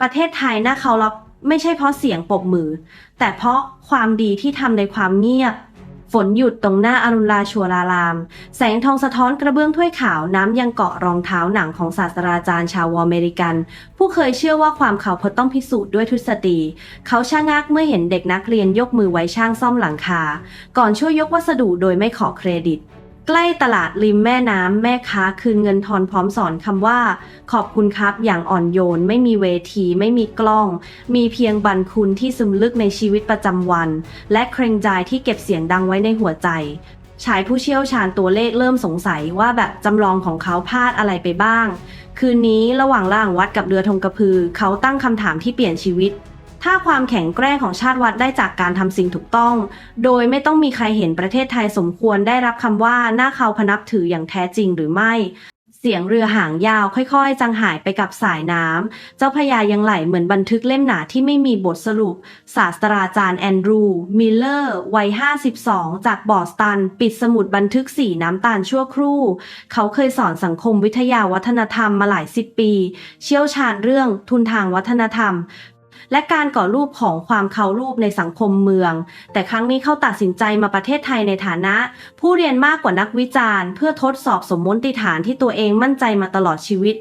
ประเทศไทยน่าเคารพไม่ใช่เพราะเสียงปรบมือ แต่เพราะความดีที่ทำในความเงียบ ฝนหยุดตรงหน้าอรุณราชัวราราม แสงทองสะท้อนกระเบื้องถ้วยขาวน้ำยังเกาะรองเท้าหนังของศาสตราจารย์ชาวอเมริกัน ผู้เคยเชื่อว่าความเขาพดต้องพิสูจน์ด้วยทฤษฎีเขาชะงักเมื่อเห็นเด็กนักเรียนยกมือไว้ช่างซ่อมหลังคา ก่อนช่วยยกวัสดุโดยไม่ขอเครดิต ใกล้ตลาดริมแม่น้ำแม่ค้าคืนเงินทอนพร้อมสอนคำว่า ขอบคุณครับอย่างอ่อนโยน ไม่มีเวที ไม่มีกล้อง มีเพียงบันคุณที่ซึมลึกในชีวิตประจำวัน และเครงใจที่เก็บเสียงดังไว้ในหัวใจชายผู้เชี่ยวชาญตัวเลขเริ่มสงสัยว่าแบบจำลองของเขาพลาดอะไรไปบ้าง คืนนี้ระหว่างล่างวัดกับเรือธงกระพือ เขาตั้งคำถามที่เปลี่ยนชีวิต ถ้าความแข็งแกร่งของชาติวัดได้จากการทำสิ่งถูกต้อง โดยไม่ต้องมีใครเห็นประเทศไทยสมควรได้รับคำว่าหน้าเขาพนับถืออย่างแท้จริงหรือไม่เสียงเรือหางยาวค่อยๆจังหายไปกับสายน้ำ เจ้าพยายังไหลเหมือนบันทึกเล่มหนาที่ไม่มีบทสรุป ศาสตราจารย์แอนดรู มิลเลอร์ วัย 52 จากบอสตัน ปิดสมุดบันทึกสีน้ำตาลชั่วครู่ เขาเคยสอนสังคมวิทยาวัฒนธรรมมาหลายสิบปี เชี่ยวชาญเรื่องทุนทางวัฒนธรรม และการก่อรูปของความเคารพในสังคมเมือง แต่ครั้งนี้เขาตัดสินใจมาประเทศไทยในฐานะ ผู้เรียนมากกว่านักวิจารณ์ เพื่อทดสอบสมมติฐานที่ตัวเองมั่นใจมาตลอดชีวิต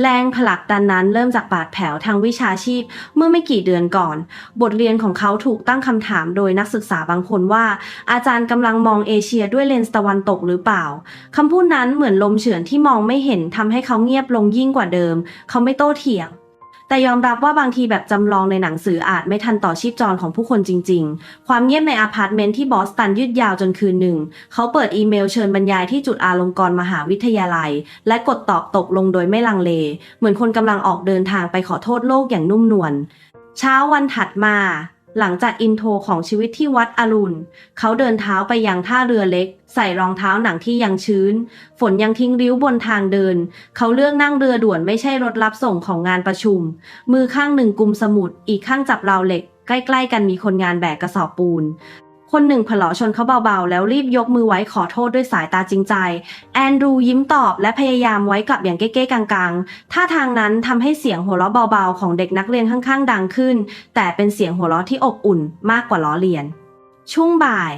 แรงผลักดันนั้นเริ่มจากบาดแผลทางวิชาชีพ เมื่อไม่กี่เดือนก่อน บทเรียนของเขาถูกตั้งคำถามโดยนักศึกษาบางคนว่า อาจารย์กำลังมองเอเชียด้วยเลนส์ตะวันตกหรือเปล่าคำพูดนั้นเหมือนลมเฉือนที่มองไม่เห็นทำให้เขาเงียบลงยิ่งกว่าเดิม เขาไม่โต้เถียง แต่ยอมรับว่าบางทีแบบจำลองในหนังสืออาจไม่ทันต่อชีพจรของผู้คนจริง ๆ ความเงียบในอพาร์ตเมนต์ที่บอสตันยืดยาวจนคืนหนึ่ง เขาเปิดอีเมลเชิญบรรยายที่จุดอาลงกรณ์มหาวิทยาลัย และกดตอบตกลงโดยไม่ลังเล เหมือนคนกำลังออกเดินทางไปขอโทษโลกอย่างนุ่มนวลเช้าวันถัดมา หลังจากอินโทรของชีวิตที่วัดอรุณ เขาเดินเท้าไปยังท่าเรือเล็ก ใส่รองเท้าหนังที่ยังชื้น ฝนยังทิ้งริ้วบนทางเดิน เขาเลือกนั่งเรือด่วนไม่ใช่รถรับส่งของงานประชุม มือข้างหนึ่งกุมสมุด อีกข้างจับราวเหล็ก ใกล้ๆกันมีคนงานแบกกระสอบปูน คนหนึ่งผลอชนเขาเบาๆ แล้วรีบยกมือไว้ขอโทษด้วยสายตาจริงใจ แอนดรูยิ้มตอบและพยายามไว้กลับอย่างเก้ๆกลางๆ ท่าทางนั้นทำให้เสียงหัวเราะเบาๆ ของเด็กนักเรียนข้างๆ ดังขึ้น แต่เป็นเสียงหัวเราะที่อบอุ่นมากกว่าล้อเลียน ช่วงบ่าย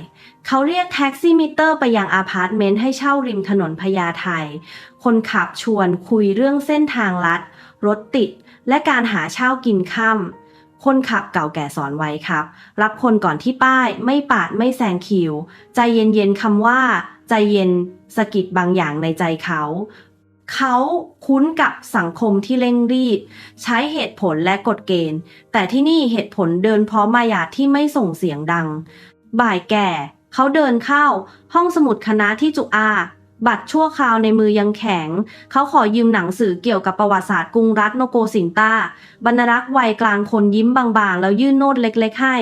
เขาเรียกแท็กซี่มิเตอร์ไปยังอาพาร์ตเมนต์ให้เช่าริมถนนพญาไทคนขับชวนคุยเรื่องเส้นทางลัด รถติด และการหาเช่ากินค่ำ คนขับเก่าแก่สอนไว้ครับ รับคนก่อนที่ป้าย ไม่ปาดไม่แซงคิว ใจเย็นๆคำว่า ใจเย็นสะกิดบางอย่างในใจเขาเขาคุ้นกับสังคมที่เร่งรีบ ใช้เหตุผลและกฎเกณฑ์ แต่ที่นี่เหตุผลเดินพร้อมมายาที่ไม่ส่งเสียงดัง บ่ายแก่ เขาเดินเข้า ห้องสมุดคณะที่จุอา บัตรชั่วคราวในมือยังแข็ง เขาขอยืมหนังสือเกี่ยวกับประวัติศาสตร์กรุงรัฐโนโกสินตาบรรณรักษ์วัยกลางคนยิ้มบางๆ แล้วยื่นโน้ตเล็กๆให้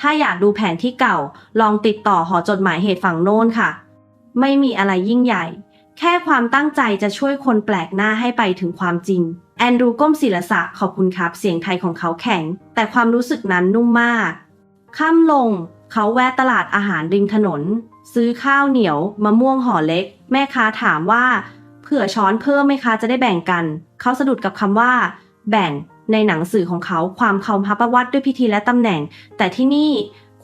ถ้าอยากดูแผนที่เก่า ลองติดต่อหอจดหมายเหตุฝั่งโน้นค่ะ ไม่มีอะไรยิ่งใหญ่ แค่ความตั้งใจจะช่วยคนแปลกหน้าให้ไปถึงความจริง แอนดรูก้มศิลศักดิ์ขอบคุณครับ เสียงไทยของเขาแข็ง แต่ความรู้สึกนั้นนุ่มมาก ค่ำลง เขาแวะตลาดอาหารริมถนน ซื้อข้าวเหนียวมะม่วงห่อเล็ก แม่ค้าถามว่าเผื่อช้อนเพิ่มไหมคะจะได้แบ่งกัน เขาสะดุดกับคำว่า แบ่งในหนังสือของเขาความเขาพับวัดด้วยพิธีและตำแหน่ง แต่ที่นี่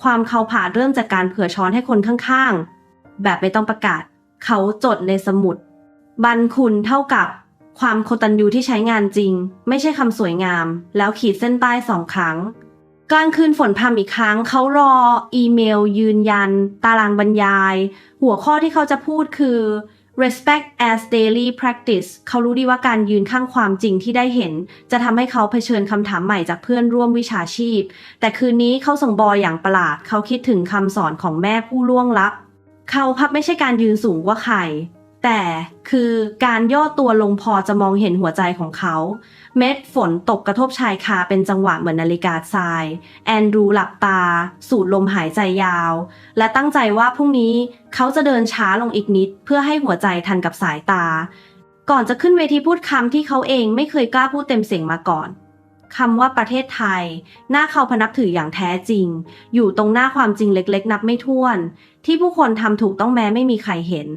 ความเขาผ่าเริ่มจากการเผื่อช้อนให้คนข้างๆ แบบไม่ต้องประกาศ เขาจดในสมุด บันคุณเท่ากับ ความโคตันยูที่ใช้งานจริง ไม่ใช่คำสวยงาม แล้วขีดเส้นใต้สองครั้ง กลางคืนฝนพรำอีกครั้ง เขารออีเมลยืนยัน ตารางบรรยาย หัวข้อที่เขาจะพูดคือ respect as daily practice เขารู้ดีว่าการยืนข้างความจริงที่ได้เห็น จะทำให้เขาเผชิญคำถามใหม่จากเพื่อนร่วมวิชาชีพ แต่คืนนี้เขาส่งบอยอย่างประหลาด เขาคิดถึงคำสอนของแม่ผู้ล่วงลับ เขาพับไม่ใช่การยืนสูงกว่าใคร แต่คือการย่อตัวลงพอจะมองเห็นหัวใจของเขา เม็ดฝนตกกระทบชายคาเป็นจังหวะเหมือนนาฬิกาทราย แอนดรูหลับตา สูดลมหายใจยาว และตั้งใจว่าพรุ่งนี้เขาจะเดินช้าลงอีกนิด เพื่อให้หัวใจทันกับสายตา ก่อนจะขึ้นเวทีพูดคำที่เขาเองไม่เคยกล้าพูดเต็มเสียงมาก่อนคำว่าประเทศไทย หน้าเขาพนับถืออย่างแท้จริง อยู่ตรงหน้าความจริงเล็กๆ นับไม่ถ้วน ที่ผู้คนทำถูกต้องแม้ไม่มีใครเห็น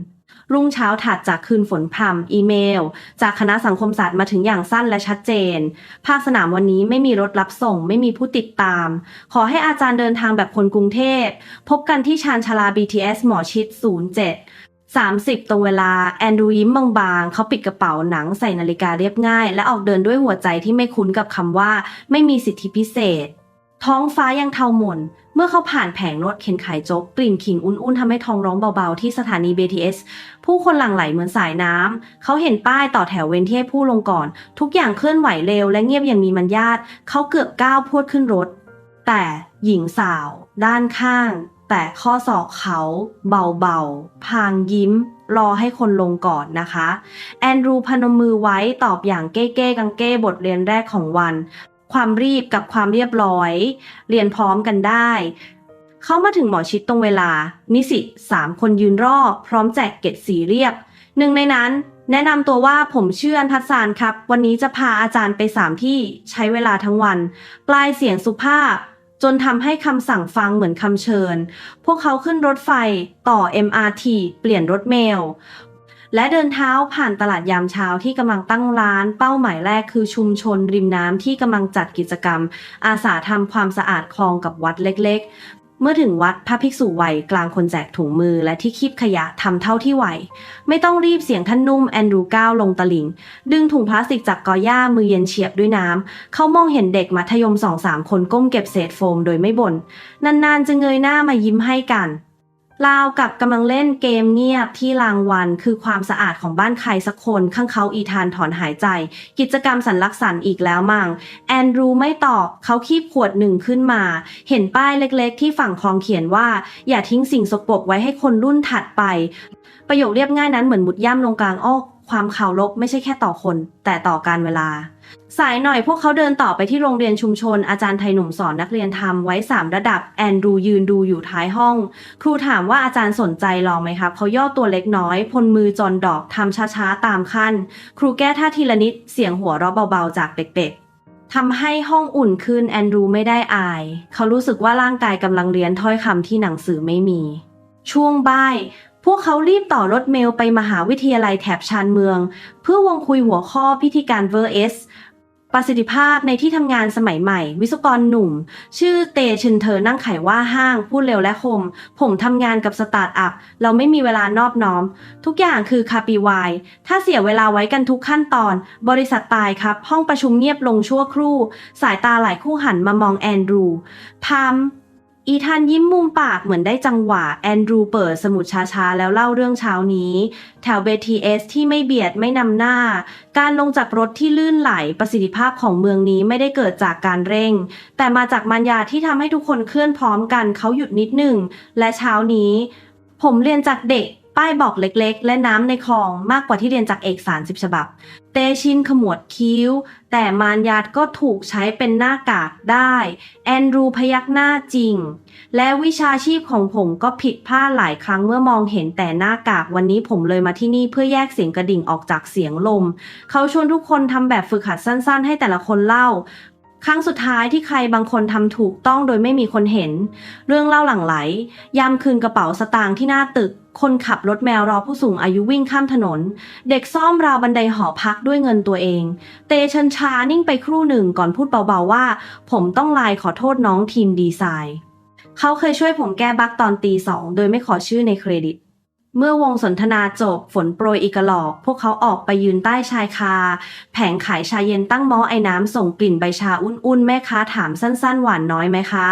รุ่งเช้าถัดจากคืนฝนพรำอีเมล จากคณะสังคมศาสตร์มาถึงอย่างสั้นและชัดเจน ภาคสนามวันนี้ไม่มีรถรับส่ง ไม่มีผู้ติดตาม ขอให้อาจารย์เดินทางแบบคนกรุงเทพ พบกันที่ชานชาลา BTS หมอชิด 07 30 ตรงเวลา แอนดรูยิ้มบางๆ เขาปิดกระเป๋าหนังใส่นาฬิกาเรียบง่าย และออกเดินด้วยหัวใจที่ไม่คุ้นกับคำว่า ไม่มีสิทธิพิเศษ ท้องฟ้ายังเทาหม่น เมื่อเขาผ่านแผงรถเข็นขายโจ๊กกลิ่นขิงอุ่นๆทำให้ท้องร้องเบาๆที่สถานี BTS ผู้คนหลั่งไหลเหมือนสายน้ำ เขาเห็นป้ายต่อแถวเว้นที่ให้ผู้ลงก่อน ทุกอย่างเคลื่อนไหวเร็วและเงียบอย่างมีมัญญาตเขาเกือบก้าวพวดขึ้นรถ แต่หญิงสาว ด้านข้าง แต่ข้อศอกเขา เบาๆ พางยิ้ม รอให้คนลงก่อนนะคะ แอนดรูพนมมือไว้ตอบอย่างเก้ๆกังเก้บทเรียนแรกของวัน ความรีบกับความเรียบร้อย เรียนพร้อมกันได้ เขามาถึงหมอชิดตรงเวลา นิสิตสามคนยืนรอพร้อมแจกเกตสีเรียบ หนึ่งในนั้นแนะนำตัวว่าผมเชื่อันทัสานครับ วันนี้จะพาอาจารย์ไปสามที่ใช้เวลาทั้งวัน ปลายเสียงสุภาพ จนทำให้คำสั่งฟังเหมือนคำเชิญ พวกเขาขึ้นรถไฟต่อ MRT เปลี่ยนรถเมล และเดินเท้าผ่านตลาดยามเช้าที่กำลังตั้งร้าน เป้าหมายแรกคือชุมชนริมน้ำที่กำลังจัดกิจกรรม อาสาทำความสะอาดคลองกับวัดเล็กเมื่อถึงวัดพระภิกษุวัยกลางคนแจกถุงมือและที่คีบขยะทำเท่าที่ไหว ไม่ต้องรีบเสียงท่านนุ่มแอนดรูก้าวลงตลิง ดึงถุงพลาสติกจากกอหญ้ามือเย็นเฉียบด้วยน้ำ เขามองเห็นเด็กมัธยมสองสามคนก้มเก็บเศษโฟมโดยไม่บน่นนานๆจะเงยหน้ามายิ้มให้กัน ลาวกับกำลังเล่นเกมเงียบที่รางวัลคือความสะอาดของบ้านใครสักคนข้างเขาอีธานถอนหายใจ กิจกรรมสันลักษณ์อีกแล้วมั่งแอนดรูไม่ตอบเขาคีบขวดหนึ่งขึ้นมา เห็นป้ายเล็กๆ ที่ฝั่งคลองเขียนว่า อย่าทิ้งสิ่งสกปรกไว้ให้คนรุ่นถัดไป ประโยคเรียบง่ายนั้นเหมือนมุดย่ำลงกลางอกความข่าวลบไม่ใช่แค่ต่อคน แต่ต่อการเวลา สายหน่อยพวกเขาเดินต่อไปที่โรงเรียนชุมชน อาจารย์ไทยหนุ่มสอนนักเรียนทำไว้ 3 ระดับ แอนดรูยืนดูอยู่ท้ายห้อง ครูถามว่าอาจารย์สนใจลองไหมครับเขาย่อตัวเล็กน้อย พลมือจอนดอกทำช้าๆ ตามขั้น ครูแก้ท่าทีละนิดเสียงหัวเราะเบาๆ จากเด็กๆทำให้ห้องอุ่นขึ้นแอนดรูไม่ได้อาย เขารู้สึกว่าร่างกายกำลังเรียนถ้อยคำที่หนังสือไม่มี ช่วงบ่าย พวกเขารีบต่อรถเมล์ไปมหาวิทยาลัยแถบชานเมือง เพื่อวงคุยหัวข้อพิธีการเวอร์เอสประสิทธิภาพในที่ทำงานสมัยใหม่ วิศวกรหนุ่ม ชื่อเตชินเธอนั่งไขว่าห้างพูดเร็วและคม ผมทำงานกับสตาร์ทอัพ เราไม่มีเวลานอบน้อม ทุกอย่างคือคาปีวาย ถ้าเสียเวลาไว้กันทุกขั้นตอน บริษัทตายครับ ห้องประชุมเงียบลงชั่วครู่ สายตาหลายคู่หันมามองแอนดรูพาม อีธานยิ้มมุมปากเหมือนได้จังหวะ แอนดรูเปิดสมุดช้าๆ แล้วเล่าเรื่องเช้านี้ แถว BTS ที่ไม่เบียดไม่นำหน้า การลงจากรถที่ลื่นไหลประสิทธิภาพของเมืองนี้ไม่ได้เกิดจากการเร่ง แต่มาจากมารยาที่ทำให้ทุกคนเคลื่อนพร้อมกันเขาหยุดนิดหนึ่ง และเช้านี้ ผมเรียนจากเด็ก ป้ายบอกเล็กๆ และน้ำในคลองมากกว่าที่เรียนจากเอกสารสิบฉบับ เตชินขมวดคิ้ว แต่มารยาทก็ถูกใช้เป็นหน้ากากได้ แอนดรูพยักหน้าจริง และวิชาชีพของผมก็ผิดพลาดหลายครั้งเมื่อมองเห็นแต่หน้ากากวันนี้ผมเลยมาที่นี่เพื่อแยกเสียงกระดิ่งออกจากเสียงลม เขาชวนทุกคนทำแบบฝึกหัดสั้นๆ ให้แต่ละคนเล่า ครั้งสุดท้ายที่ใครบางคนทำถูกต้องโดยไม่มีคนเห็น เรื่องเล่าหลั่งไหล ยามคืนกระเป๋าสตางค์ที่หน้าตึก คนขับรถแมวรอผู้สูงอายุวิ่งข้ามถนน เด็กซ่อมราวบันไดหอพักด้วยเงินตัวเอง เตชันชานิ่งไปครู่หนึ่งก่อนพูดเบาๆว่า ผมต้องไลน์ขอโทษน้องทีมดีไซน์ เขาเคยช่วยผมแก้บั๊กตอนตีสองโดยไม่ขอชื่อในเครดิต เมื่อวงสนทนาจบฝนโปรยอีกหลอก พวกเขาออกไปยืนใต้ชายคา แผงขายชาเย็นตั้งหม้อไอ้น้ำส่งกลิ่นใบชาอุ่นๆ แม่ค้าถามสั้นๆ หวานน้อยไหมคะ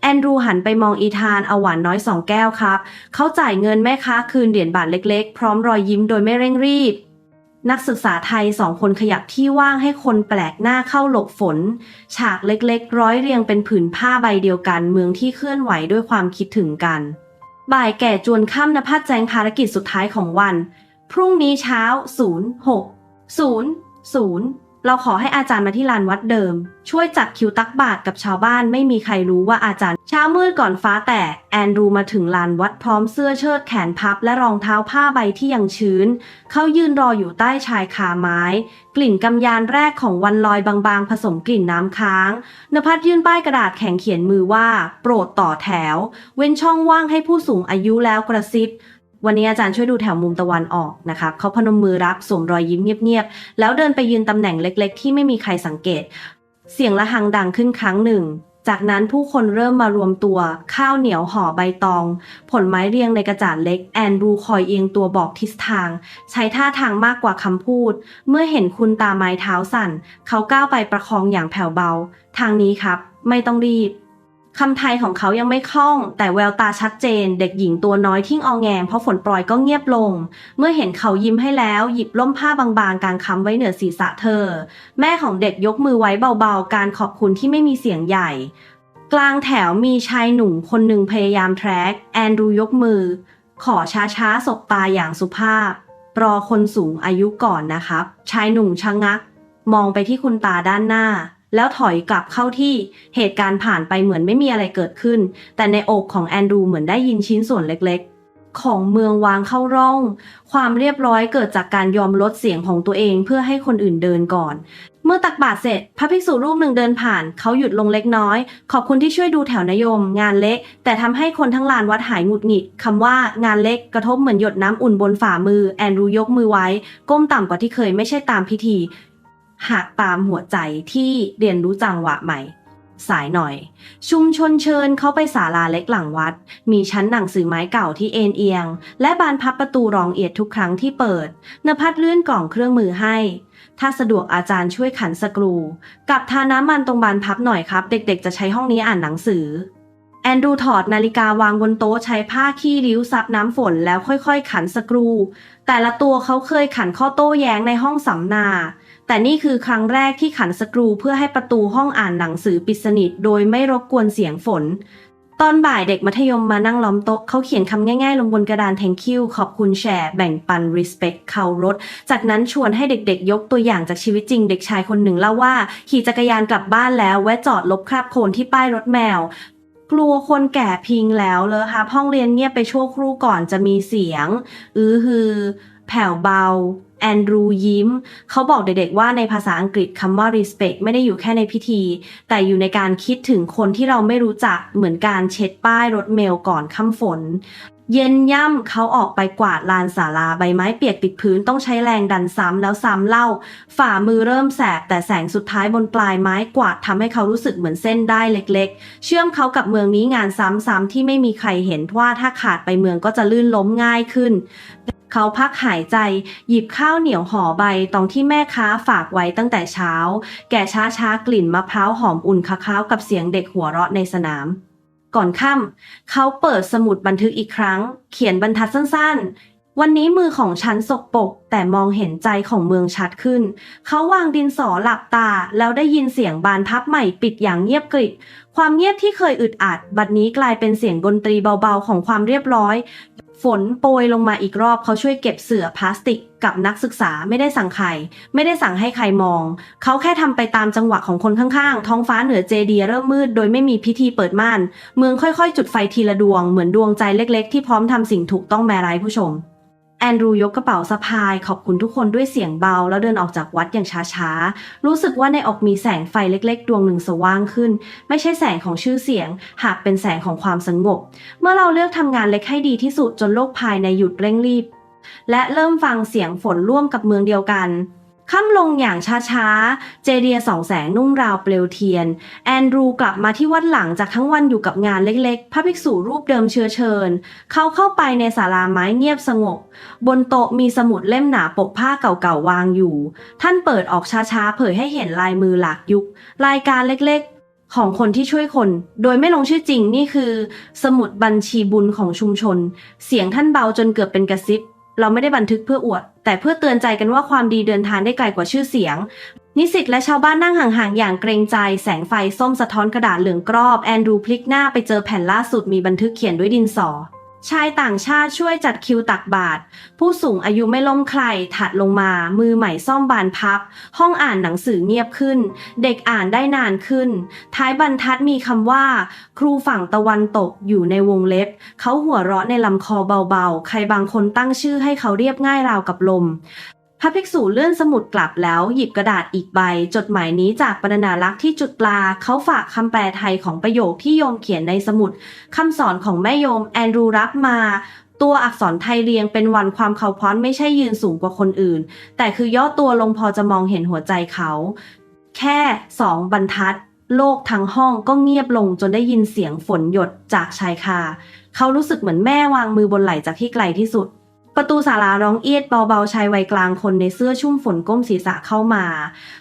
แอนดรูหันไปมองอีธานเอาหวานน้อยสองแก้วครับ เขาจ่ายเงินแม่ค้าคืนเหรียญบาทเล็กๆ พร้อมรอยยิ้มโดยไม่เร่งรีบ นักศึกษาไทยสองคนขยับที่ว่างให้คนแปลกหน้าเข้าหลบฝน ฉากเล็กๆ ร้อยเรียงเป็นผืนผ้าใบเดียวกัน เมืองที่เคลื่อนไหวด้วยความคิดถึงกัน บ่ายแก่จวนค่ำนภัสแจงภารกิจสุดท้ายของวัน พรุ่งนี้เช้า 06 0 0 เราขอให้อาจารย์มาที่ลานวัดเดิม ช่วยจัดคิวตักบาตรกับชาวบ้านไม่มีใครรู้ว่าอาจารย์ เช้ามืดก่อนฟ้าแตกแอนดรูมาถึงลานวัดพร้อมเสื้อเชิ้ตแขนพับและรองเท้าผ้าใบที่ยังชื้น เขายืนรออยู่ใต้ชายคาไม้ กลิ่นกำยานแรกของวันลอยบางๆ ผสมกลิ่นน้ำค้าง นภัสยื่นป้ายกระดาษแข็งเขียนมือว่า โปรดต่อแถว เว้นช่องว่างให้ผู้สูงอายุแล้วกระซิบ วันนี้อาจารย์ช่วยดูแถวมุมตะวันออกนะครับเขาพนมมือรับสวมรอยยิ้มเงียบๆ แล้วเดินไปยืนตำแหน่งเล็กๆ ที่ไม่มีใครสังเกต เสียงระฆังดังขึ้นครั้งหนึ่ง จากนั้นผู้คนเริ่มมารวมตัว ข้าวเหนียวห่อใบตอง ผลไม้เรียงในกระจาดเล็ก แอนดรูคอยเอียงตัวบอกทิศทาง ใช้ท่าทางมากกว่าคำพูด เมื่อเห็นคุณตาไม้เท้าสั่น เขาก้าวไปประคองอย่างแผ่วเบา ทางนี้ครับ ไม่ต้องรีบ คำไทยของเขายังไม่คล่อง แต่แววตาชัดเจน เด็กหญิงตัวน้อยที่งองแงงเพราะฝนปล่อยก็เงียบลง เมื่อเห็นเขายิ้มให้แล้ว หยิบล่มผ้าบางๆ กางค้ำไว้เหนือศีรษะเธอ แม่ของเด็กยกมือไว้เบาๆ การขอบคุณที่ไม่มีเสียงใหญ่ กลางแถวมีชายหนุ่มคนหนึ่งพยายามแทร็กแอนดรูยกมือ ขอช้าๆสบตาอย่างสุภาพ รอคนสูงอายุก่อนนะครับ ชายหนุ่มชะงัก มองไปที่คุณตาด้านหน้า แล้วถอยกลับเข้าที่เหตุการณ์ผ่านไปเหมือนไม่มีอะไรเกิดขึ้น แต่ในอกของแอนดรูเหมือนได้ยินชิ้นส่วนเล็กๆ ของเมืองวางเข้าร่อง ความเรียบร้อยเกิดจากการยอมลดเสียงของตัวเองเพื่อให้คนอื่นเดินก่อน เมื่อตักบาตรเสร็จ พระภิกษุรูปหนึ่งเดินผ่าน เขาหยุดลงเล็กน้อย ขอบคุณที่ช่วยดูแถวนโยม งานเล็ก แต่ทำให้คนทั้งลานวัดหายหงุดหงิดคำว่างานเล็กกระทบเหมือนหยดน้ำอุ่นบนฝ่ามือแอนดรูยกมือไว้ ก้มต่ำกว่าที่เคยไม่ใช่ตามพิธี หากตามหัวใจที่เรียนรู้จังหวะใหม่ สายหน่อย ชุมชนเชิญเข้าไปศาลาเล็กหลังวัด มีชั้นหนังสือไม้เก่าที่เอ็นเอียง และบานพับประตูรองเอียดทุกครั้งที่เปิด นภัสเลื่อนกล่องเครื่องมือให้ ถ้าสะดวกอาจารย์ช่วยขันสกรู กับทาน้ำมันตรงบานพับหน่อยครับ เด็กๆ จะใช้ห้องนี้อ่านหนังสือแอนดูถอดนาฬิกาวางบนโต๊ะใช้ผ้าขี้ริ้วซับน้ำฝนแล้วค่อยๆ ขันสกรู แต่ละตัวเขาเคยขันข้อโต้แย้งในห้องสัมนา แต่นี่คือครั้งแรกที่ขันสกรูเพื่อให้ประตูห้องอ่านหนังสือปิดสนิทโดยไม่รบกวนเสียงฝน ตอนบ่ายเด็กมัธยมมานั่งล้อมโต๊ะเขาเขียนคำง่ายๆ ลงบนกระดาน thank you ขอบคุณแชร์ แบ่งปัน respect เคารพจากนั้นชวนให้เด็กๆ ยกตัวอย่างจากชีวิตจริงเด็กชายคนหนึ่งเล่าว่า ขี่จักรยานกลับบ้านแล้วแวะจอดลบคราบโคลนที่ป้ายรถแมวกลัวคนแก่พิงแล้วเลยค่ะห้องเรียนเงียบไปชั่วครู่ก่อนจะมีเสียง อื้อฮือ แผ่วเบา แอนดรูยิ้ม เขาบอกเด็กๆว่าในภาษาอังกฤษคำว่า respect ไม่ได้อยู่แค่ในพิธี แต่อยู่ในการคิดถึงคนที่เราไม่รู้จักเหมือนการเช็ดป้ายรถเมลก่อนค่ำฝน เย็นย่ำเขาออกไปกวาดลานศาลาใบไม้เปียกปิดพื้นต้องใช้แรงดันซ้ำแล้วซ้ำเล่า ฝ่ามือเริ่มแสบแต่แสงสุดท้ายบนปลายไม้กวาดทำให้เขารู้สึกเหมือนเส้นได้เล็ก ๆ เชื่อมเขากับเมืองนี้งานซ้ำๆที่ไม่มีใครเห็นว่าถ้าขาดไปเมืองก็จะลื่นล้มง่ายขึ้น เขาพักหายใจ หยิบข้าวเหนียวห่อใบตองที่แม่ค้าฝากไว้ตั้งแต่เช้า แก่ช้าช้ากลิ่นมะพร้าวหอมอุ่นค้าวกับเสียงเด็กหัวเราะในสนาม ก่อนค่ำเขาเปิดสมุดบันทึกอีกครั้ง เขียนบรรทัดสั้นๆ วันนี้มือของฉันสกปรกแต่มองเห็นใจของเมืองชัดขึ้น เขาวางดินสอหลับตา แล้วได้ยินเสียงบานพับใหม่ปิดอย่างเงียบกริบความเงียบที่เคยอึดอัด บัดนี้กลายเป็นเสียงดนตรีเบาๆของความเรียบร้อย ฝนโปรยลงมาอีกรอบเขาช่วยเก็บเสื่อพลาสติกกับนักศึกษาไม่ได้สั่งใคร ไม่ได้สั่งให้ใครมอง เขาแค่ทำไปตามจังหวะของคนข้างๆ ท้องฟ้าเหนือเจดียเริ่มมืดโดยไม่มีพิธีเปิดม่าน เมืองค่อยๆ จุดไฟทีละดวงเหมือนดวงใจเล็กๆ ที่พร้อมทำสิ่งถูกต้องแม่ร้ายผู้ชม แอนดรูยกกระเป๋าสะพายขอบคุณทุกคนด้วยเสียงเบา แล้วเดินออกจากวัดอย่างช้าๆ รู้สึกว่าในอกมีแสงไฟเล็กๆ ดวงหนึ่งสว่างขึ้น ไม่ใช่แสงของชื่อเสียง หากเป็นแสงของความสงบ เมื่อเราเลือกทำงานเล็กให้ดีที่สุดจนโลกภายในหยุดเร่งรีบ และเริ่มฟังเสียงฝนร่วมกับเมืองเดียวกัน ค่ำลงอย่างช้าๆ เจเดียสองแสงนุ่มราวเปลวเทียน แอนดรูกลับมาที่วัดหลังจากทั้งวันอยู่กับงานเล็กๆ พระภิกษุรูปเดิมเชื้อเชิญ เขาเข้าไปในศาลาไม้เงียบสงบบนโต๊ะมีสมุดเล่มหนาปกผ้าเก่าๆวางอยู่ ท่านเปิดออกช้าๆ เผยให้เห็นลายมือหลากยุค รายการเล็กๆของคนที่ช่วยคน โดยไม่ลงชื่อจริงนี่คือ สมุดบัญชีบุญของชุมชน เสียงท่านเบาจนเกือบเป็นกระซิบ เราไม่ได้บันทึกเพื่ออวด แต่เพื่อเตือนใจกันว่าความดีเดินทางได้ไกลกว่าชื่อเสียง นิสิตและชาวบ้านนั่งห่างๆ อย่างเกรงใจ แสงไฟส้มสะท้อนกระดาษเหลืองกรอบ แอนดรูพลิกหน้าไปเจอแผ่นล่าสุดมีบันทึกเขียนด้วยดินสอ ชายต่างชาติช่วยจัดคิวตักบาตรผู้สูงอายุไม่ล้มใครถัดลงมา มือใหม่ซ่อมบานพับ ห้องอ่านหนังสือเงียบขึ้น เด็กอ่านได้นานขึ้น ท้ายบรรทัดมีคำว่า ครูฝั่งตะวันตกอยู่ในวงเล็บ เขาหัวเราะในลำคอเบาๆ ใครบางคนตั้งชื่อให้เขาเรียบง่ายราวกับลม พระภิกษุเลื่อนสมุดกลับแล้วหยิบกระดาษอีกใบ จดหมายนี้จากบรรณารักษ์ที่จุดปลาเขาฝากคำแปลไทยของประโยคที่โยมเขียนในสมุดคำสอนของแม่โยมแอนดรูรับมา ตัวอักษรไทยเรียงเป็นวันความเขาพร้อนไม่ใช่ยืนสูงกว่าคนอื่น แต่คือย่อตัวลงพอจะมองเห็นหัวใจเขา แค่สองบรรทัด โลกทั้งห้องก็เงียบลงจนได้ยินเสียงฝนหยดจากชายคาเขารู้สึกเหมือนแม่วางมือบนไหล่จากที่ไกลที่สุด ประตูศาลาร้องเอียดเบาๆชายวัยกลางคนในเสื้อชุ่มฝนก้มศีรษะเข้ามา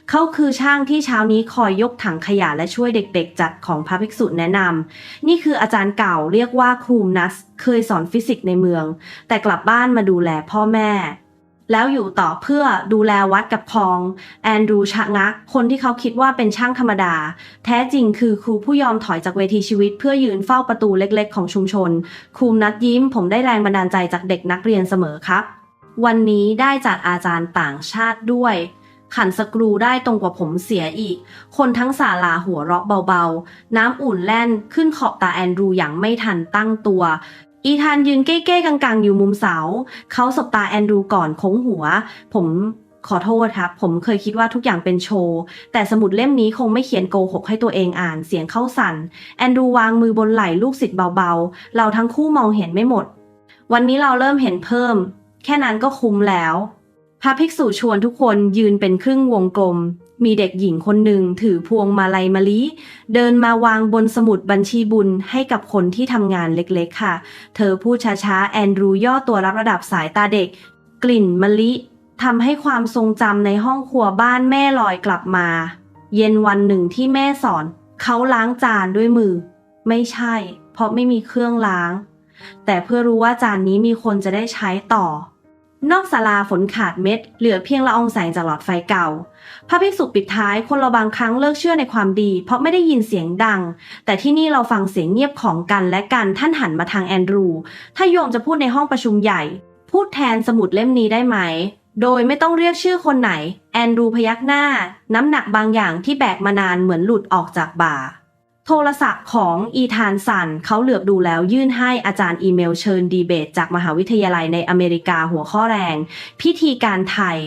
เขาคือช่างที่เช้านี้คอยยกถังขยะและช่วยเด็กๆ จัดของพระภิกษุแนะนำนี่คืออาจารย์เก่าเรียกว่าครูมนัส เคยสอนฟิสิกส์ในเมือง แต่กลับบ้านมาดูแลพ่อแม่ แล้วอยู่ต่อเพื่อดูแลวัดกับคอง แอนดรูชะงัก คนที่เขาคิดว่าเป็นช่างธรรมดา แท้จริงคือครูผู้ยอมถอยจากเวทีชีวิต เพื่อยืนเฝ้าประตูเล็กๆ ของชุมชน ครูนัดยิ้ม ผมได้แรงบันดาลใจจากเด็กนักเรียนเสมอครับ วันนี้ได้จากอาจารย์ต่างชาติด้วยขันสกรูได้ตรงกว่าผมเสียอีก คนทั้งศาลาหัวเราะเบาๆ น้ำอุ่นแล่นขึ้นขอบตาแอนดรูอย่างไม่ทันตั้งตัว อีธานยืนเก้ๆกังๆ อยู่มุมเสา เขาสบตาแอนดรูก่อนโค้งหัว ผมขอโทษครับ ผมเคยคิดว่าทุกอย่างเป็นโชว์ แต่สมุดเล่มนี้คงไม่เขียนโกหกให้ตัวเองอ่านเสียงเข้าสั่น แอนดรูวางมือบนไหล่ลูกศิษย์เบาๆ เราทั้งคู่มองเห็นไม่หมด วันนี้เราเริ่มเห็นเพิ่ม แค่นั้นก็คุ้มแล้วพระภิกษุชวนทุกคนยืนเป็นครึ่งวงกลม มีเด็กหญิงคนหนึ่งถือพวงมาลัยมะลิ เดินมาวางบนสมุดบัญชีบุญให้กับคนที่ทำงานเล็กๆค่ะ เธอพูดช้าๆ แอนดรูย่อตัวรับระดับสายตาเด็ก กลิ่นมะลิทำให้ความทรงจำในห้องครัวบ้านแม่ลอยกลับมา เย็นวันหนึ่งที่แม่สอน เขาล้างจานด้วยมือ ไม่ใช่ เพราะไม่มีเครื่องล้าง แต่เพื่อรู้ว่าจานนี้มีคนจะได้ใช้ต่อ นอกศาลาฝนขาดเม็ด เหลือเพียงละอองแสงจากหลอดไฟเก่า พระภิกษุปิดท้ายคนเราบางครั้งเลิกเชื่อในความดี เพราะไม่ได้ยินเสียงดัง แต่ที่นี่เราฟังเสียงเงียบของกันและกันท่านหันมาทางแอนดรู ถ้าโยมจะพูดในห้องประชุมใหญ่ พูดแทนสมุดเล่มนี้ได้ไหม โดยไม่ต้องเรียกชื่อคนไหน แอนดรูพยักหน้า น้ำหนักบางอย่างที่แบกมานานเหมือนหลุดออกจากบ่า โทรศัพท์ของอีธานสันเขาเหลือบดูแล้วยื่นให้อาจารย์อีเมลเชิญดีเบต จากมหาวิทยาลัยในอเมริกาหัวข้อแรง พิธีการไทย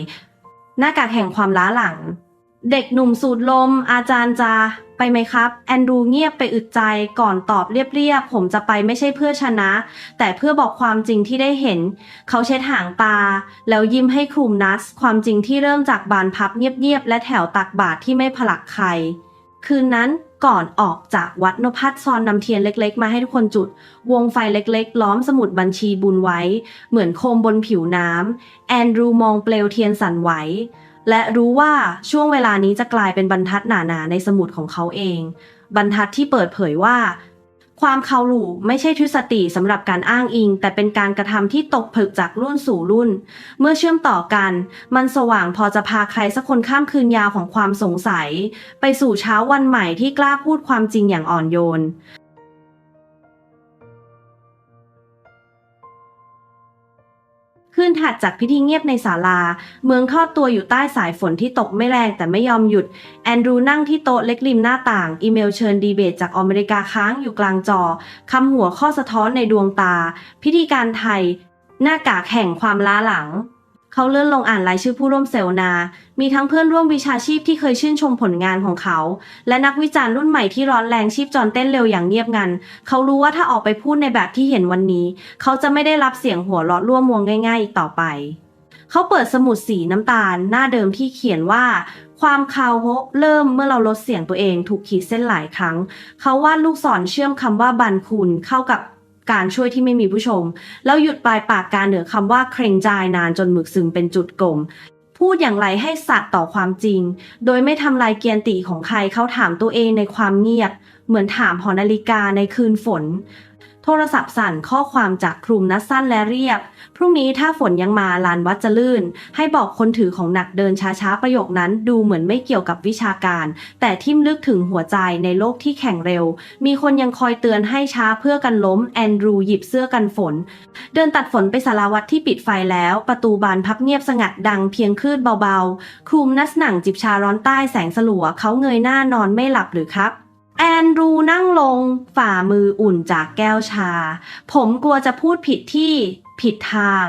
หน้ากากแห่งความล้าหลัง เด็กหนุ่มสูดลม อาจารย์จะไปไหมครับ แอนดูเงียบไปอึดใจก่อนตอบเรียบๆผมจะไปไม่ใช่เพื่อชนะ แต่เพื่อบอกความจริงที่ได้เห็น เขาเช็ดหางตา แล้วยิ้มให้ครูมนัส ความจริงที่เริ่มจากบานพับเงียบๆและแถวตักบาตรที่ไม่ผลักใคร คืนนั้นก่อนออกจากวัดนพัฒซอนนำเทียนเล็ก ๆ มาให้ทุกคนจุด วงไฟเล็ก ๆ ล้อมสมุดบัญชีบุญไว้ เหมือนโคมบนผิวน้ำแอนดรูมองเปลวเทียนสั่นไหวและรู้ว่าช่วงเวลานี้จะกลายเป็นบรรทัดหนาๆในสมุดของเขาเอง บรรทัดที่เปิดเผยว่า ความเขาหลู่ไม่ใช่ทฤษฎีสำหรับการอ้างอิง แต่เป็นการกระทำที่ตกผลึกจากรุ่นสู่รุ่น เมื่อเชื่อมต่อกัน มันสว่างพอจะพาใครสักคนข้ามคืนยาวของความสงสัย ไปสู่เช้าวันใหม่ที่กล้าพูดความจริงอย่างอ่อนโยน คืนถัดจากพิธีเงียบในศาลา เมืองทอดตัวอยู่ใต้สายฝนที่ตกไม่แรงแต่ไม่ยอมหยุด แอนดรูนั่งที่โต๊ะเล็กริมหน้าต่าง อีเมลเชิญดีเบตจากอเมริกาค้างอยู่กลางจอ คำหัวข้อสะท้อนในดวงตา พิธีการไทย หน้ากากแห่งความล้าหลัง เขาเลื่อนลงอ่านรายชื่อผู้ร่วมเสวนา มีทั้งเพื่อนร่วมวิชาชีพที่เคยชื่นชมผลงานของเขา และนักวิจารณ์รุ่นใหม่ที่ร้อนแรงชีพจรเต้นเร็วอย่างเงียบงัน เขารู้ว่าถ้าออกไปพูดในแบบที่เห็นวันนี้ เขาจะไม่ได้รับเสียงหัวเราะร่วมวงง่าย ๆ อีกต่อไป เขาเปิดสมุดสีน้ำตาล หน้าเดิมที่เขียนว่าความคาวโฮะเริ่มเมื่อเราลดเสียงตัวเองถูกขีดเส้นหลายครั้ง เขาวาดลูกศรเชื่อมคำว่าบันคุณเข้ากับ การช่วยที่ไม่มีผู้ชม แล้วหยุดปลายปากการเหนือคำว่าเคร่งจายนานจนหมึกซึมเป็นจุดกลมพูดอย่างไรให้สัตย์ต่อความจริง โดยไม่ทำลายเกียรติของใครเขาถามตัวเองในความเงียบ เหมือนถามหอนาฬิกาในคืนฝน โทรศัพท์สั่นข้อความจากคลุมนัดสั้นและเรียบ พรุ่งนี้ถ้าฝนยังมาลานวัดจะลื่น ให้บอกคนถือของหนักเดินช้าๆ ประโยคนั้นดูเหมือนไม่เกี่ยวกับวิชาการ แต่ทิ่มลึกถึงหัวใจในโลกที่แข่งเร็ว มีคนยังคอยเตือนให้ช้าเพื่อกันล้ม แอนดรูหยิบเสื้อกันฝน เดินตัดฝนไปสารวัดที่ปิดไฟแล้ว ประตูบานพับเงียบสงัดดังเพียงคลื่นเบาๆคลุมนัสหนังจิบชาร้อนใต้แสงสลัวเขาเงยหน้านอนไม่หลับหรือครับ แอนดรูนั่งลงฝ่ามืออุ่นจากแก้วชา ผมกลัวจะพูดผิดที่ผิดทาง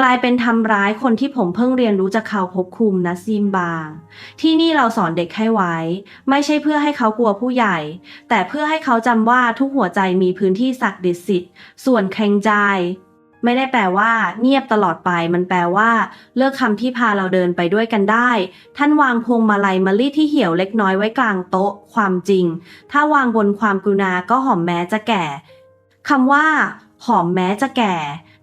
กลายเป็นทำร้ายคนที่ผมเพิ่งเรียนรู้จากเขาพบคุมนะซิมบาง ที่นี่เราสอนเด็กให้ไว้ ไม่ใช่เพื่อให้เขากลัวผู้ใหญ่ แต่เพื่อให้เขาจำว่าทุกหัวใจมีพื้นที่ศักดิ์สิทธิ์ ส่วนแคงใจ ไม่ได้แปลว่า เงียบตลอดไป มันแปลว่า เลือกคำที่พาเราเดินไปด้วยกันได้ ท่านวางพวงมาลัยมะลิที่เหี่ยวเล็กน้อยไว้กลางโต๊ะ ความจริง ถ้าวางบนความกรุณาก็หอมแม้จะแก่คำว่า หอมแม้จะแก่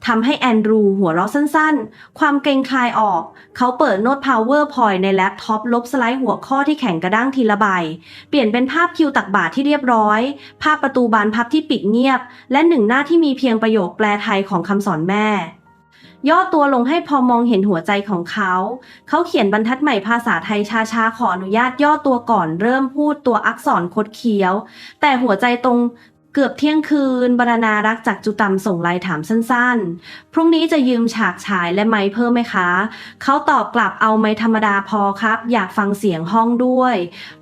ทำให้แอนดรูหัวเราะสั้นๆ ความเกรงคลายออก เขาเปิดโน้ต PowerPoint ในแล็ปท็อปลบสไลด์หัวข้อที่แข็งกระด้างทีละใบ เปลี่ยนเป็นภาพคิวตักบาตรที่เรียบร้อย ภาพประตูบานพับที่ปิดเงียบ และหนึ่งหน้าที่มีเพียงประโยคแปลไทยของคำสอนแม่ ย่อตัวลงให้พอมองเห็นหัวใจของเขา เขาเขียนบรรทัดใหม่ภาษาไทยช้าๆขออนุญาตย่อตัวก่อนเริ่มพูดตัวอักษรคดเคี้ยว แต่หัวใจตรง เกือบเที่ยงคืนบรรณารักจากจุตำส่งไลน์ถามสั้นๆ พรุ่งนี้จะยืมฉากฉายและไม้เพิ่มไหมคะ เขาตอบกลับเอาไม้ธรรมดาพอครับ อยากฟังเสียงห้องด้วย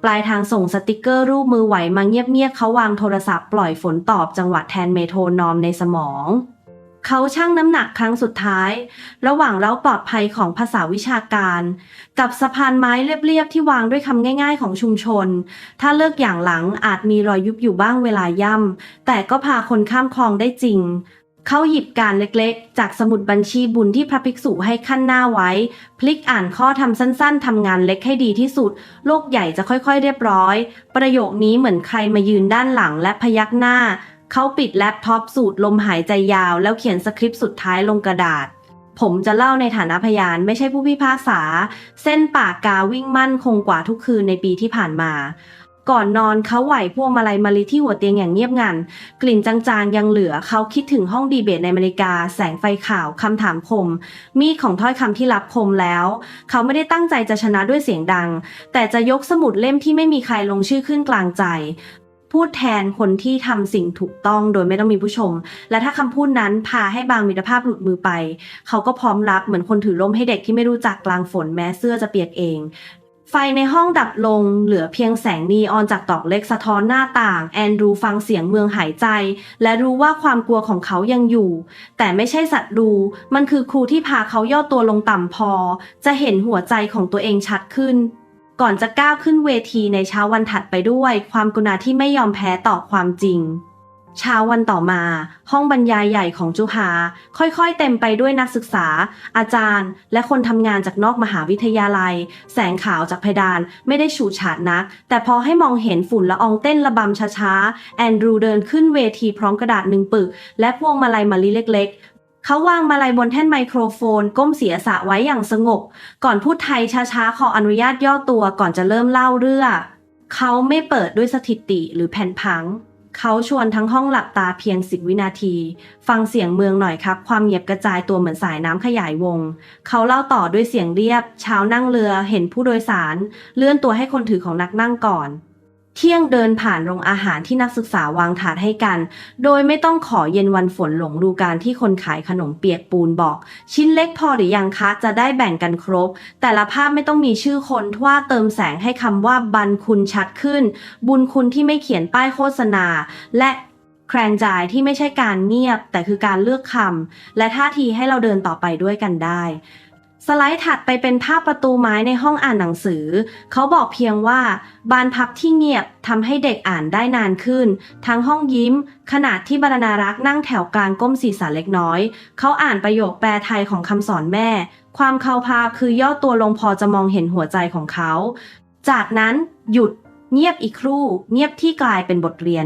ปลายทางส่งสติกเกอร์รูปมือไหวมาเงียบๆเขาวางโทรศัพท์ปล่อยฝนตอบจังหวะแทนเมโทรนอมในสมอง เขาชั่งน้ำหนักครั้งสุดท้าย ระหว่างเล้าปลอดภัยของภาษาวิชาการ กับสะพานไม้เรียบๆที่วางด้วยคำง่าย ๆ ของชุมชน ถ้าเลิกอย่างหลังอาจมีรอยยุบอยู่บ้างเวลาย่ำแต่ก็พาคนข้ามคลองได้จริงเขาหยิบการเล็กๆ จากสมุดบัญชีบุญที่พระภิกษุให้ขั้นหน้าไว้ พลิกอ่านข้อทำสั้นๆทำงานเล็กให้ดีที่สุด โลกใหญ่จะค่อยๆเรียบร้อย ประโยคนี้เหมือนใครมายืนด้านหลังและพยักหน้า เขาปิดแล็ปท็อปสูดลมหายใจยาว แล้วเขียนสคริปต์สุดท้ายลงกระดาษ ผมจะเล่าในฐานะพยานไม่ใช่ผู้พิพากษา เส้นปากกาวิ่งมั่นคงกว่าทุกคืนในปีที่ผ่านมา ก่อนนอนเขาไหวพวงมาลัยมาลิที่หัวเตียงอย่างเงียบงัน กลิ่นจางๆยังเหลือเขาคิดถึงห้องดีเบตในอเมริกา แสงไฟขาวคำถามคม มีดของถ้อยคำที่รับคมแล้ว เขาไม่ได้ตั้งใจจะชนะด้วยเสียงดัง แต่จะยกสมุดเล่มที่ไม่มีใครลงชื่อขึ้นกลางใจ พูดแทนคนที่ทำสิ่งถูกต้องโดยไม่ต้องมีผู้ชม และถ้าคำพูดนั้นพาให้บางมิตรภาพหลุดมือไป เขาก็พร้อมรับเหมือนคนถือร่มให้เด็กที่ไม่รู้จักกลางฝนแม้เสื้อจะเปียกเอง ไฟในห้องดับลงเหลือเพียงแสงนีออนจากดอกเล็กสะท้อนหน้าต่าง แอนดรูฟังเสียงเมืองหายใจ และรู้ว่าความกลัวของเขายังอยู่ แต่ไม่ใช่สัตว์ดู มันคือครูที่พาเขาย่อตัวลงต่ำพอ จะเห็นหัวใจของตัวเองชัดขึ้น ก่อนจะก้าวขึ้นเวทีในเช้าวันถัดไปด้วย ความกุณาที่ไม่ยอมแพ้ต่อความจริง เช้าวันต่อมา ห้องบรรยายใหญ่ของจุฮาค่อยๆ เต็มไปด้วยนักศึกษา อาจารย์ และคนทำงานจากนอกมหาวิทยาลัย แสงขาวจากเพดานไม่ได้ฉูดฉาดนัก แต่พอให้มองเห็นฝุ่นละอองเต้นระบำช้าๆ แอนดรูเดินขึ้นเวทีพร้อมกระดาษหนึ่งปึก และพวงมาลัยมะลิเล็กๆ เขาวางมาลัยบนแท่นไมโครโฟน ก้มเสียสะไว้อย่างสงบ ก่อนพูดไทยช้าๆ ขออนุญาตย่อตัวก่อนจะเริ่มเล่าเรื่องเขาไม่เปิดด้วยสถิติหรือแผ่นพัง เขาชวนทั้งห้องหลับตาเพียง10วินาที ฟังเสียงเมืองหน่อยครับ ความเงียบกระจายตัวเหมือนสายน้ำขยายวง เขาเล่าต่อด้วยเสียงเรียบ เช้านั่งเรือเห็นผู้โดยสาร เลื่อนตัวให้คนถือของนักนั่งก่อน เที่ยงเดินผ่านโรงอาหารที่นักศึกษาวางถาดให้กัน โดยไม่ต้องขอเย็นวันฝนหลงดูการที่คนขายขนมเปียกปูนบอก ชิ้นเล็กพอหรือยังคะจะได้แบ่งกันครบ แต่ละภาพไม่ต้องมีชื่อคนทว่าเติมแสงให้คำว่าบันคุณชัดขึ้น บุญคุณที่ไม่เขียนป้ายโฆษณา และแครงใจายที่ไม่ใช่การเงียบ แต่คือการเลือกคำและท่าทีให้เราเดินต่อไปด้วยกันได้ สไลด์ถัดไปเป็นภาพประตูไม้ในห้องอ่านหนังสือ เขาบอกเพียงว่า บานพับที่เงียบทำให้เด็กอ่านได้นานขึ้น ทั้งห้องยิ้มขนาดที่บรรณารักษ์นั่งแถวกลางก้มศีรษะเล็กน้อย เขาอ่านประโยคแปลไทยของคำสอนแม่ ความเขาพาคือย่อตัวลงพอจะมองเห็นหัวใจของเขา จากนั้นหยุด เงียบอีกครู่ เงียบที่กลายเป็นบทเรียน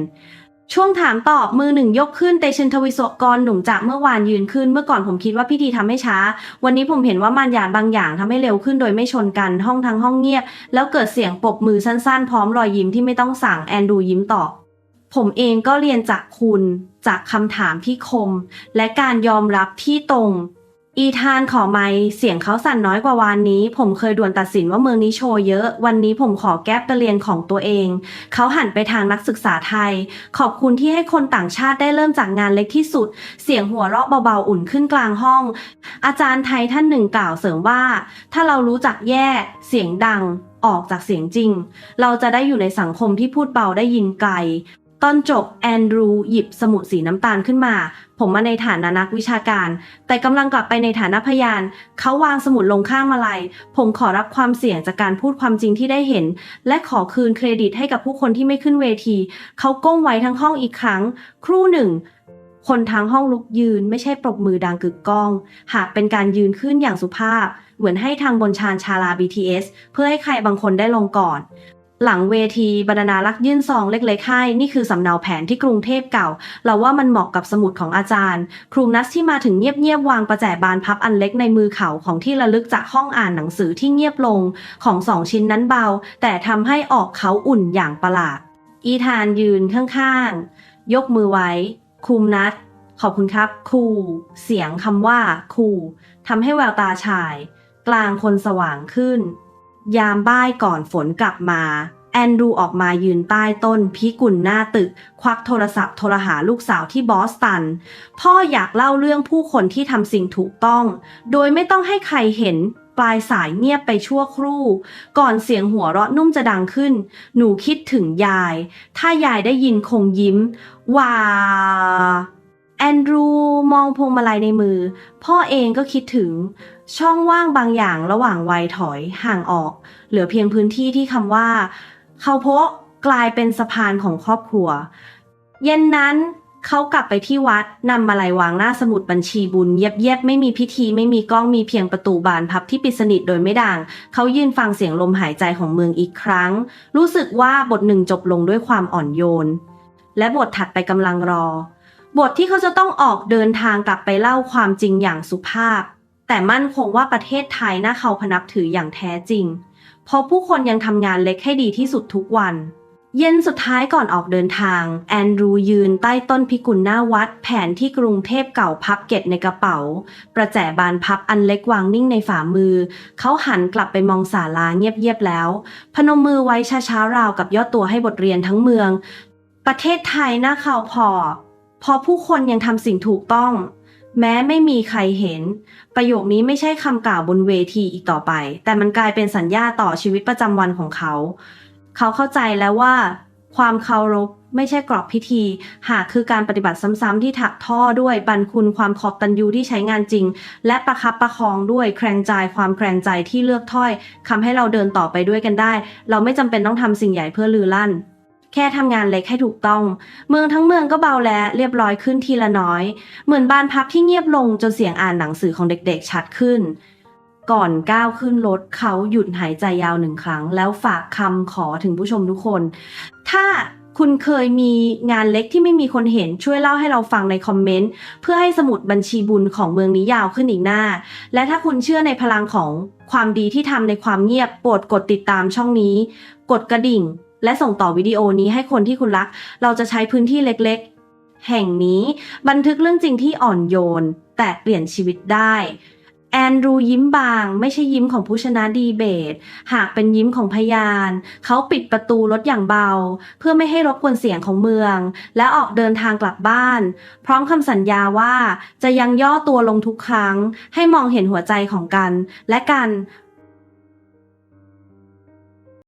ช่วงถามตอบมือหนึ่งยกขึ้นเตชินทวิศกรหนุ่มจากเมื่อวานยืนขึ้น เมื่อก่อนผมคิดว่าพิธีทำให้ช้า วันนี้ผมเห็นว่ามันยานบางอย่างทำให้เร็วขึ้นโดยไม่ชนกันห้องทั้งห้องเงียบ แล้วเกิดเสียงปรบมือสั้นๆ พร้อมรอยยิ้มที่ไม่ต้องสั่งแอนดูยิ้มตอบผมเองก็เรียนจากคุณจากคำถามที่คม และการยอมรับที่ตรง อีธานขอไม้เสียงเขาสั่นน้อยกว่าวานนี้ ผมเคยด่วนตัดสินว่าเมืองนี้โชว์เยอะ วันนี้ผมขอแก้ไปเรียนของตัวเอง เขาหันไปทางนักศึกษาไทย ขอบคุณที่ให้คนต่างชาติได้เริ่มจากงานเล็กที่สุด เสียงหัวเราะเบาๆอุ่นขึ้นกลางห้อง อาจารย์ไทยท่านหนึ่งกล่าวเสริมว่า ถ้าเรารู้จักแยก เสียงดัง ออกจากเสียงจริง เราจะได้อยู่ในสังคมที่พูดเบาได้ยินไกล ตอนจบแอนดรูหยิบสมุดสีน้ำตาลขึ้นมา ผมมาในฐานะนักวิชาการ แต่กำลังกลับไปในฐานะพยาน เขาวางสมุดลงข้างมาลัย ผมขอรับความเสี่ยงจากการพูดความจริงที่ได้เห็น และขอคืนเครดิตให้กับผู้คนที่ไม่ขึ้นเวที เขาก้มไว้ทั้งห้องอีกครั้ง ครู่หนึ่งคคนทั้งห้องลุกยืน ไม่ใช่ปรบมือดังกึกก้อง หากเป็นการยืนขึ้นอย่างสุภาพ เหมือนให้ทางบนชานชาลา BTS เพื่อให้ใครบางคนได้ลงก่อน หลังเวทีบรรณารักษ์ยื่นซองเล็กๆให้นี่คือสำเนาแผนที่กรุงเทพเก่า เราว่ามันเหมาะกับสมุดของอาจารย์ ครูนัสที่มาถึงเงียบๆวางประแจบานพับอันเล็กในมือเขาของที่ระลึกจากห้องอ่านหนังสือที่เงียบลงของสองชิ้นนั้นเบา แต่ทำให้ออกเขาอุ่นอย่างประหลาด อีธานยืนข้างๆ ยกมือไว้คุมนัดขอบคุณครับครูเสียงคำว่าครูทำให้แววตาชาย กลางคนสว่างขึ้น ยามบ่ายก่อนฝนกลับมา แอนดรูออกมายืนใต้ต้นพิกุลหน้าตึก ควักโทรศัพท์โทรหาลูกสาวที่บอสตัน พ่ออยากเล่าเรื่องผู้คนที่ทำสิ่งถูกต้อง โดยไม่ต้องให้ใครเห็นปลายสายเงียบไปชั่วครู่ ก่อนเสียงหัวเราะนุ่มจะดังขึ้น หนูคิดถึงยาย ถ้ายายได้ยินคงยิ้ม ว่า แอนดรูมองพวงมาลัยในมือ พ่อเองก็คิดถึง ช่องว่างบางอย่างระหว่างวัยถอยห่างออก เหลือเพียงพื้นที่ที่คำว่า เขาโพะกลายเป็นสะพานของครอบครัว เย็นนั้นเขากลับไปที่วัดนำมาลัยวางหน้าสมุดบัญชีบุญเย็บๆไม่มีพิธีไม่มีกล้องมีเพียงประตูบานพับที่ปิดสนิทโดยไม่ด่าง เขายืนฟังเสียงลมหายใจของเมืองอีกครั้ง รู้สึกว่าบทหนึ่งจบลงด้วยความอ่อนโยน และบทถัดไปกำลังรอ บทที่เขาจะต้องออกเดินทางกลับไปเล่าความจริงอย่างสุภาพ แต่มั่นคงว่าประเทศไทยน่าเขาพนับถืออย่างแท้จริง เพราะผู้คนยังทำงานเล็กให้ดีที่สุดทุกวัน เย็นสุดท้ายก่อนออกเดินทาง แอนดรูยืนใต้ต้นพิกุลหน้าวัด แผนที่กรุงเทพเก่าพับเก็บในกระเป๋า ประแจบานพับอันเล็กวางนิ่งในฝ่ามือ เขาหันกลับไปมองศาลาเงียบๆแล้ว พนมมือไว้ช้าๆราวกับย่อตัวให้บทเรียนทั้งเมือง ประเทศไทยน่าเขาพอ เพอผู้คนยังทำสิ่งถูกต้อง แม้ไม่มีใครเห็น ประโยคนี้ไม่ใช่คำกล่าวบนเวทีอีกต่อไป แต่มันกลายเป็นสัญญาต่อชีวิตประจำวันของเขา เขาเข้าใจแล้วว่า ความเคารพไม่ใช่กรอบพิธี หากคือการปฏิบัติซ้ำๆที่ถักท่อด้วยบันคุณความขอบตันยูที่ใช้งานจริง และประคับประคองด้วยแครงใจความแครงใจที่เลือกถ้อยทำให้เราเดินต่อไปด้วยกันได้ เราไม่จำเป็นต้องทำสิ่งใหญ่เพื่อลือลั่น แค่ทำงานเล็กให้ถูกต้อง เมืองทั้งเมืองก็เบาและเรียบร้อยขึ้นทีละน้อย เหมือนบ้านพับที่เงียบลงจนเสียงอ่านหนังสือของเด็กๆชัดขึ้น ก่อนก้าวขึ้นรถเขาหยุดหายใจยาวหนึ่งครั้ง แล้วฝากคำขอถึงผู้ชมทุกคน ถ้าคุณเคยมีงานเล็กที่ไม่มีคนเห็นช่วยเล่าให้เราฟังในคอมเมนต์ เพื่อให้สมุดบัญชีบุญของเมืองนี้ยาวขึ้นอีกหน้า และถ้าคุณเชื่อในพลังของความดีที่ทำในความเงียบโปรดกดติดตามช่องนี้ กดกระดิ่ง และส่งต่อวิดีโอนี้ให้คนที่คุณรัก เราจะใช้พื้นที่เล็กๆ แห่งนี้บันทึกเรื่องจริงที่อ่อนโยน แต่เปลี่ยนชีวิตได้แอนดรูยิ้มบาง ไม่ใช่ยิ้มของผู้ชนะดีเบต หากเป็นยิ้มของพยาน เขาปิดประตูรถอย่างเบา เพื่อไม่ให้รบกวนเสียงของเมือง และออกเดินทางกลับบ้าน พร้อมคำสัญญาว่าจะยังย่อตัวลงทุกครั้ง ให้มองเห็นหัวใจของกัน และกัน